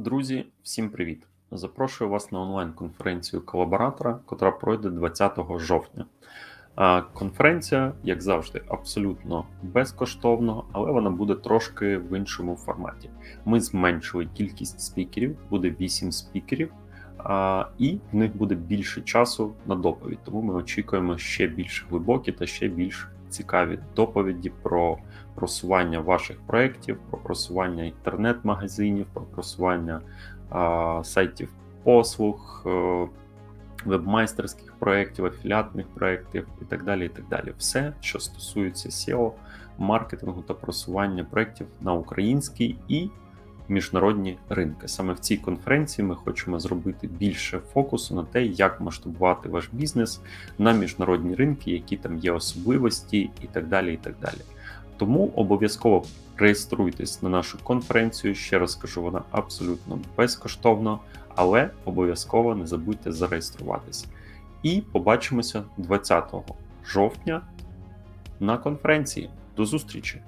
Друзі, всім привіт! Запрошую вас на онлайн-конференцію колаборатора, котра пройде 20 жовтня. Конференція, як завжди, абсолютно безкоштовна, але вона буде трошки в іншому форматі. Ми зменшили кількість спікерів, буде 8 спікерів, і в них буде більше часу на доповідь. Тому ми очікуємо ще більш глибокі та ще більш цікаві доповіді про просування ваших проєктів, про просування інтернет-магазинів, про просування а, сайтів послуг, е, вебмайстерських проєктів, афіліатних проєктів і так далі. і так далі. Все, що стосується SEO, маркетингу та просування проєктів на український і міжнародні ринки. Саме в цій конференції ми хочемо зробити більше фокусу на те, як масштабувати ваш бізнес на міжнародні ринки, які там є особливості, і так далі. і так далі. Тому обов'язково реєструйтесь на нашу конференцію. Ще раз кажу, вона абсолютно безкоштовна, але обов'язково не забудьте зареєструватися. І побачимося 20 жовтня на конференції. До зустрічі!